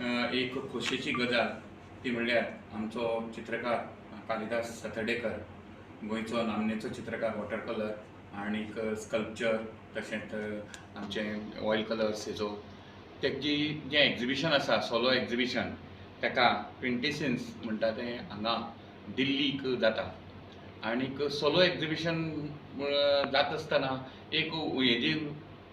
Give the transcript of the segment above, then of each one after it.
एक खोशयेची गजाल. ती म्हणल्यार आमचो चित्रकार कालिदास सतडेकर गोंयचो नामनेचो चित्रकार वॉटर कलर आनीक स्कल्पचर तशेंच आमचे ऑयल कलर्स हेजो तेजी जें एग्जिबिशन आसा सोलो एग्जिबिशन ताका क्विंटिसिन्स म्हणटा तें हांगा दिल्लीक जाता. आनीक सोलो एग्जिबिशन जाता आसतना एक हेजी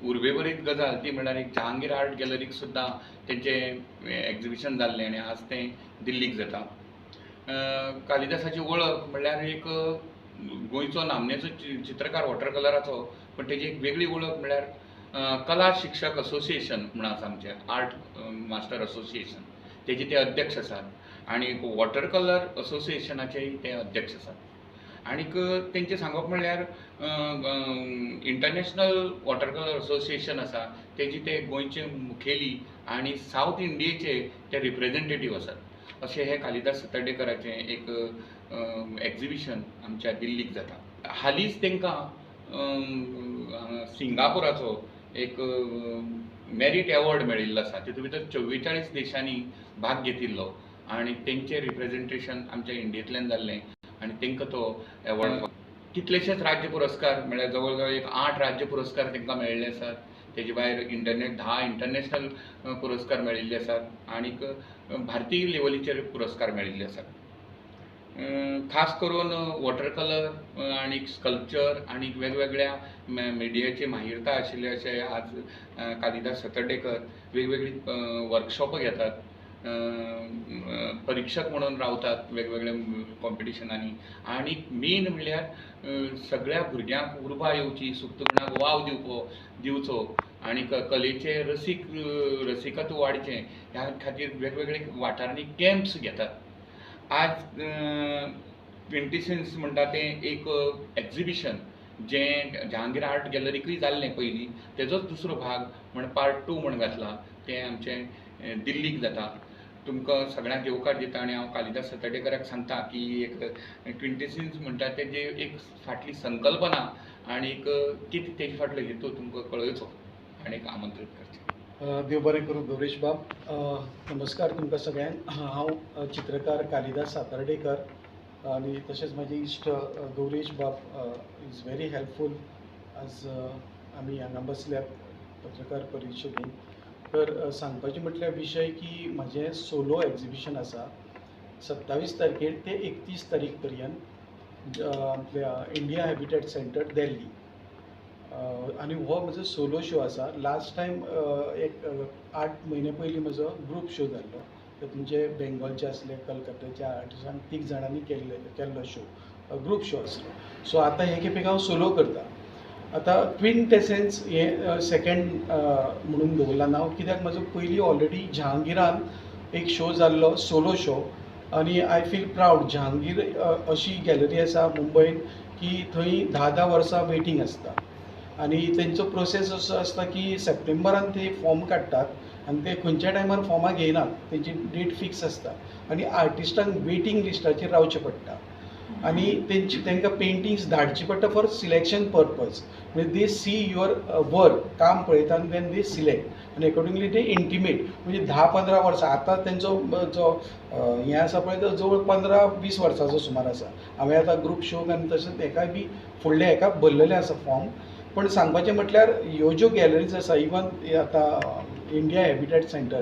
उर्बेभरीत गजाल ती म्हणल्यार एक जहांगीर आर्ट गॅलरीक सुद्दां तेंचें एग्जिबिशन जाल्लें आनी आज तें दिल्लीक जाता कालिदासाची वळख म्हणल्यार एक गोंयचो नामनेचो चित्रकार वॉटर कलराचो पण तेजी एक वेगळी वळख म्हणल्यार कला शिक्षक असोसिएशन म्हण आसा आमचें आर्ट मास्टर असोसिएशन तेजे ते अध्यक्ष आसात. आनी वॉटर कलर असोसिएशनाचेय ते अध्यक्ष आसात. आनीक तेंचें सांगप म्हणल्यार इंटरनॅशनल वॉटर कलर असोसिएशन आसा तेजी ते गोंयचे मुखेली आनी सावथ इंडियेचे ते रिप्रेजेंटेटीव आसात. अशें हे कालिदास सतर्डेकराचें एक एग्जिबिशन आमच्या दिल्लीक जाता. हालींच तेंकां सिंगापुराचो एक मेरीट एवॉर्ड मेळिल्लो आसा. तितूंत भितर चव्वेचाळीस देशांनी भाग घेतिल्लो. आनी तेंचें रिप्रेझेंटेशन आमच्या इंडियेंतल्यान जाल्लें. आनी तांकां तो एवॉर्ड कितलेशेच राज्य पुरस्कार म्हळ्यार जवळ जवळ एक आठ राज्य पुरस्कार तांकां मेळिल्ले आसात तेजे भायर इंटरनेट धा इंटरनॅशनल पुरस्कार मेळिल्ले आसात आनीक भारतीय लेवलीचेर पुरस्कार मेळिल्ले आसात खास करून वॉटर कलर आनी स्कल्पचर आनी वेगवेगळ्या मिडियाची माहिरता आशिल्ले अशे आज कालिदास सतर्डेकर वेगवेगळी वर्कशॉप घेतात. परीक्षक म्हणून रावतात वेगवेगळ्या कॉम्पिटिशनांनी आनी मेन म्हणल्यार सगळ्या भुरग्यांक उर्बा येवची सुक्तपणाक वाव दिवपो दिवचो आनी कलेचे रसीक रसिकत्व वाडचें ह्या खातीर वेगवेगळे वाठारांनी कॅम्प्स घेतात. आज क्विंटिसन्स म्हणटा तें एक एग्जिबिशन जें जहांगीर आर्ट गॅलरीकूय जाल्लें पयलीं तेजोच दुसरो भाग म्हण पार्ट टू म्हण घातला तें आमचें दिल्लीक जाता. तुमकां सगळ्यांक येवकार दिता आनी हांव कालिदास सतडेकराक सांगता की एक क्विंटिसिन्स म्हणटा तेजे एक फाटली संकल्पना आनीक कितें तेजे फाटलो हेतू तुमकां कळयचो आनीक आमंत्रीत करचें. देव बरें करूं गौरेश बाब. नमस्कार तुमकां सगळ्यांक. हांव चित्रकार कालिदास सातर्डेकर आनी तशेंच म्हजे इश्ट गौरेश बाब इज व्हेरी हेल्पफूल आज आमी हांगा बसल्यात पत्रकार परिशदेंत तर सांगपाचे म्हटल्यार विशय की म्हजें सोलो एग्जिबिशन आसा सत्तावीस तारखेर ते एकतीस तारीख पर्यंत आपल्या इंडिया हॅबिटेट सेंटर दिल्ली. आनी हो म्हजो सोलो शो आसा लास्ट टायम एक आठ म्हयने पयलीं म्हजो ग्रूप शो जाल्लो तुमचे बेंगॉलचे आसले कलकत्ताच्या आर्टिस्टांक तीग जाणांनी केल्ले केल्लो शो ग्रूप शो आसलो सो आतां हे खेपेक हांव सोलो करता आतां क्वीन टेसेन्स हे सेकेंड म्हणून दवरला नांव. कित्याक म्हजो पयलीं ऑलरेडी जहांगीरान एक शो जाल्लो सोलो शो आनी आय फील प्रावड जहांगीर अशी गॅलरी आसा मुंबयन की थंय धा धा वर्सां वेटींग आसता आनी तेंचो प्रोसेस असो आसता की सप्टेंबरान ते फॉर्म काडटात आनी ते खंयच्या टायमार फॉर्माक येयनात तेंची डेट फिक्स आसता आनी आर्टिस्टांक वेटींग लिस्टाचेर रावचें पडटा. आनी तेंची तांकां पेंटिंग्स धाडची पडटा फॉर सिलेक्शन पर्पज म्हणजे दे सी युअर वर्क काम पळयता आनी देन दे सिलेक्ट आनी अकॉर्डिंगली ते इंटिमेट म्हणजे धा पंदरा वर्सां आतां तेंचो जो हें आसा पळय तो जवळ पंदरा वीस वर्सांचो सुमार आसा हांवें आतां ग्रुप शोक आनी तशेंच हेकाय बी फुडल्या हेका भरलेलें आसा फॉर्म पण सांगपाचें म्हटल्यार ह्यो ज्यो गॅलरीज आसा इवन आतां इंडिया हॅबिटेट सेंटर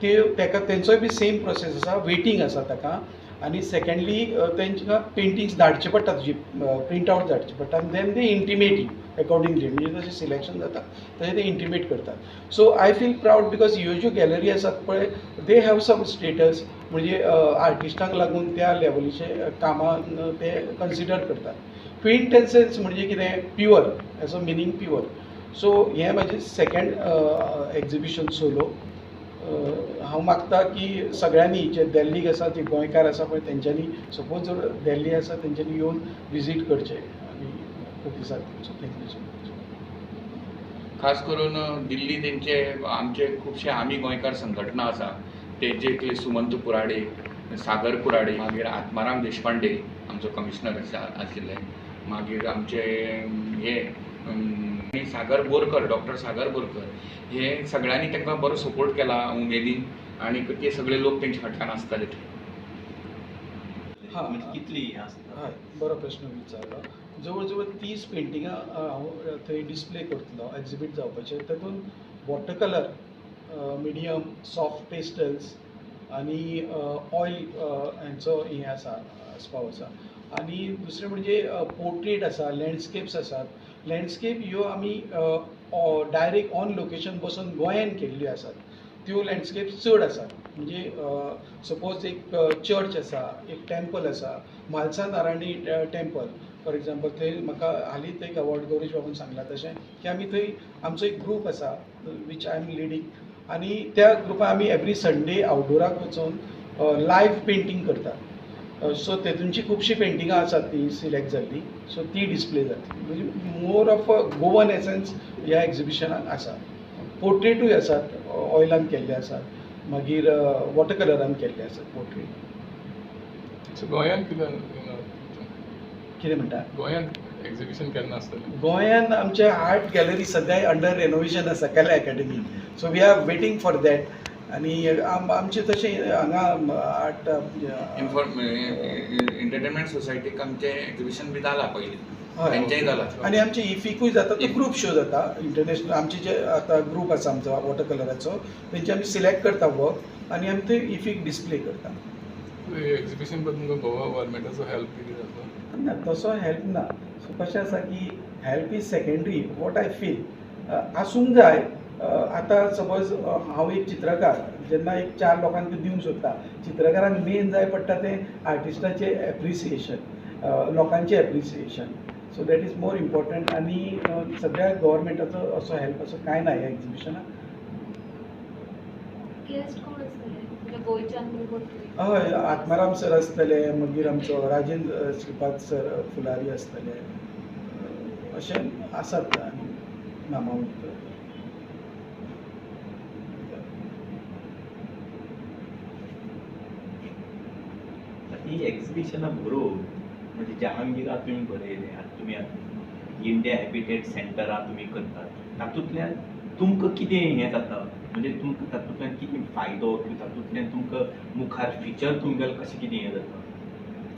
त्यो ताका तेंचोय बी सेम प्रोसेस आसा वेटींग आसा ताका आनी सेकेंडली तेंकां पेंटिंग्स धाडचे पडटा तुजी प्रिंट आवट धाडचे पडटा आनी देन दे इंटिमेट अकॉर्डिंगली म्हणजे जशें सिलेक्शन जाता तशें ते इंटिमेट करतात. So I feel proud because ह्यो ज्यो गॅलरी आसात पळय दे हॅव सम स्टेटस म्हणजे आर्टिस्टांक लागून त्या लेवलीचे कामां ते कन्सिडर करतात. क्विंटेन्सेन्स म्हणजे कितें pure as a meaning pure so हें म्हाजें सेकेंड एग्जिबिशन सोलो हांव मागता की सगळ्यांनी जे दिल्लीक आसा जे गोंयकार आसा पळय तेंच्यांनी सपोज जर दिल्ली आसा तेंच्यांनी येवन विजीट करचें. आनी प्रतिसाद दिवचो थँक्यू सो मच खास करून दिल्ली तेंचे आमचे खुबशे आमी गोंयकार संघटना आसा तेंचे सुमंत कुराडे सागर कुराडे मागीर आत्माराम देशपांडे आमचो कमिशनर आसा आशिल्ले. मागीर आमचे हे सागर बोरकर डॉक्टर सागर बोरकर हे सगळ्यांनी ताका बरो सपोर्ट केला उमेदीन आणि ते सगळे लोक तेंच्या फाटल्यान आसताले थंय हा. म्हणजे कितली हें हय बरो प्रश्न विचारलो. जवळ जवळ तीस पेंटिंगां हांव थंय डिस्प्ले करतलो एक्झिबीट जावपाचे. तातूंत water colour medium soft pastels आनी ऑयल हेंचो हें आसा स्पाव आसा आनी दुसरें म्हणजे पोर्ट्रेट आसा लँडस्केप्स आसात लँडस्केप ह्यो आमी डायरेक्ट ऑन लोकेशन बसून गोंयान केल्ल्यो आसात. त्यो लँडस्केप चड आसात. म्हणजे सपोज एक चर्च आसा एक टॅम्पल आसा Mhalsa Narayani temple for example थंय म्हाका हालींच एक अवॉर्ड गौरीश बाबून सांगला तशें. की आमी थंय आमचो एक ग्रूप आसा वीच आय एम लिडींग आनी त्या ग्रुपान आमी एवरी संडे आउटडोराक वचून लायव्ह पेंटींग करतात. सो तेतूंची खुबशीं पेंटिंगां आसात ती सिलेक्ट जाल्ली सो ती डिस्प्ले जातली म्हणजे more of a Goan essence ह्या एक्झिबिशनाक आसा पोर्ट्रेटूय आसात ऑयलान केल्ले आसात मागीर वॉटर कलरान केल्ले आसात पोर्ट्रेट सो गोंयांत कितें कितें म्हणटा गोंयांत एक्झिबिशन केन्ना आसतलें गोंयान आमचे आर्ट गॅलरी सद्या अंडर रेनोवेशन आसा Kala academy so we are waiting for that आनी आम आमचे तशें हांगा आर्ट इन्फॉर्म एंटरटेनमेंट सोसायटीक आमचें एक्झिबिशन बी जाला पयलीं हय. तेंचेंय जाला आनी आमचे इफिकूय जाता तो ग्रूप शो जाता. इंटरनॅशनल आमचे जे आतां ग्रूप आसा आमचो वॉटर कलराचो तेंचे आमी सिलेक्ट करता वर्क आनी आमी थंय इफीक डिस्प्ले करता. एक्झिबिशनबद्दल तुमकां गोवा गव्हर्मेंटाचो हेल्प कितें ना तसो हेल्प ना. सो कशें आसा की help is secondary what I feel आसूंक जाय आतां सपोज हांव एक चित्रकार जेन्ना एक चार लोकांक दिवंक सोदता चित्रकाराक मेन जाय पडटा तें आर्टिस्टाचें एप्रिसिएशन लोकांचें appreciation so that is more important आनी सद्या गव्हर्मेंटाचो असो हेल्प असो कांय ना ह्या बरोबर हय आत्माराम सर आसतले मागीर आमचो राजेंद्र श्रीपाद सर फुलारी आसतले अशे आसात आनी ही एक्झिबिशनां बरोबर म्हणजे जहांगीरात तुमी बरयलें आतां तुमी इंडिया हॅबिटेट सेंटरांत तुमी करतात. तातूंतल्यान तुमकां कितें हें जाता म्हणजे तुमकां तातूंतल्यान कितें फायदो तातूंतल्यान तुमकां मुखार फिचर तुमगेलें कशें कितें हें जाता?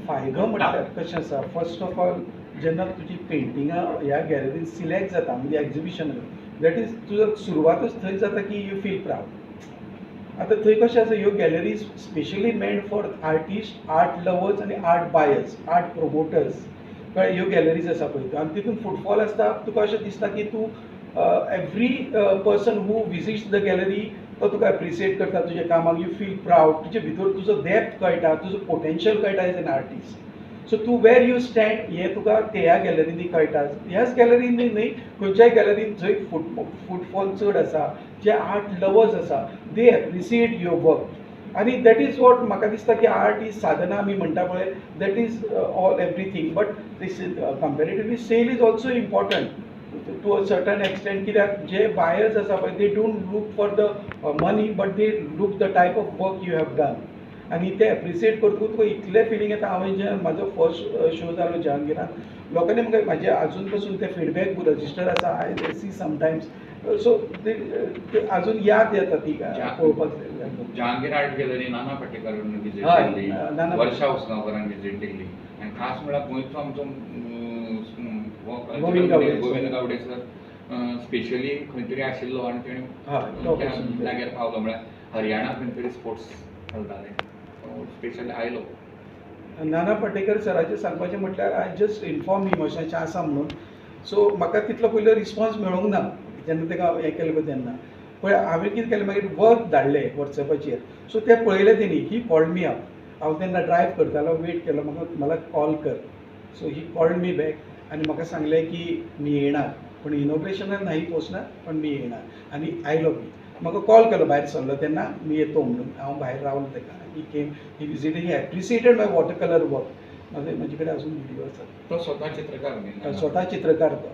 फायदो म्हटल्यार कशें आसा? फर्स्ट ऑफ ऑल जेन्ना तुजी पेंटिंगां ह्या गॅलरीन सिलेक्ट जाता म्हणजे एक्झिबिशनाक दॅट इज तुजो सुरवातूच थंय जाता की यू फील प्रावड आतां थंय कशें आसा ह्यो galleries specially made for artist art lovers आनी आर्ट बायर्स आर्ट प्रोमोटर्स कळ्ळें ह्यो गॅलरीज आसा पळय त्यो. आनी तितून फुटफॉल आसता तुका अशें दिसता की तूं every person who visits the gallery तो तुका एप्रिसिएट करता तुज्या कामाक. यू फील प्रावड तुजे भितर तुजो डेप्थ कळटा तुजो पोटेन्शियल कळटा एज एन आर्टिस्ट सो तूं वेर यू स्टँड हें तुका ते ह्या गॅलरीनी कळटा. ह्याच गॅलरींनी न्हय खंयच्याय गॅलरीन जंय फुट फुटफॉल चड आसा जे आर्ट लवर्स आसा दे एप्रिसिएट युअर वर्क आनी दॅट इज वॉट म्हाका दिसता की आर्ट इज साधना आमी म्हणटा पळय that is all everything but comparatively sale is also important to a certain extent कित्याक जे बायर्स आसा पळय they don't look for the money but they look the type of work you have done आनी ते appreciate करतकूच तुका इतलें feeling येता हांवें जे म्हाजो फर्स्ट शो जालो जहांगिरान लोकांनी म्हाका म्हाजे अजून पासून ते फीडबॅक रजिस्टर आसा आय सी समटायम्स सो ते अजून याद येता ती पळोवपाक जहांगीर आर्ट गॅलरी नाना पाटेकरान विजीट हय, केल्ली नाना वर्षा उसगांवकारान विजीट केल्ली आनी खास म्हळ्यार गोंयचो आमचो Govind Gawade sir. Govind Gawade sir specially खंय तरी आशिल्लो आनी तेणें तो. जाग्यार पावलो म्हळ्यार हरियाणा खंय तरी स्पोर्ट्स घालताले स्पेशल आयलो नाना पाटेकर सराचे सांगपाचें म्हटल्यार आय जस्ट इन्फॉर्म हिम अशें आसा म्हणून. सो म्हाका तितलो पयलो रिस्पॉन्स मेळूंक ना जेन्ना ताका हें केलें पळय तेन्ना पण हांवें कितें केलें मागीर वर्क धाडलें वॉट्सॅपाचेर सो तें पळयलें तेणी ही कॉल्ड मी अप हांव तेन्ना ड्रायव करतालो वेट केलो म्हाका मला कॉल कर. So he called me back आनी म्हाका सांगलें की मी येणार. पण इनॉग्रेशनान नाही पोचणार पण मी येणार. आनी आयलो मी. म्हाका कॉल केलो भायर सरलो तेन्ना मी येतो म्हणून. हांव भायर रावलो ताका he came he visit he appreciated my water colour work म्हाजे म्हजे कडेन अजून व्हिडिओ आसात तो स्वता चित्रकार स्वता चित्रकार तो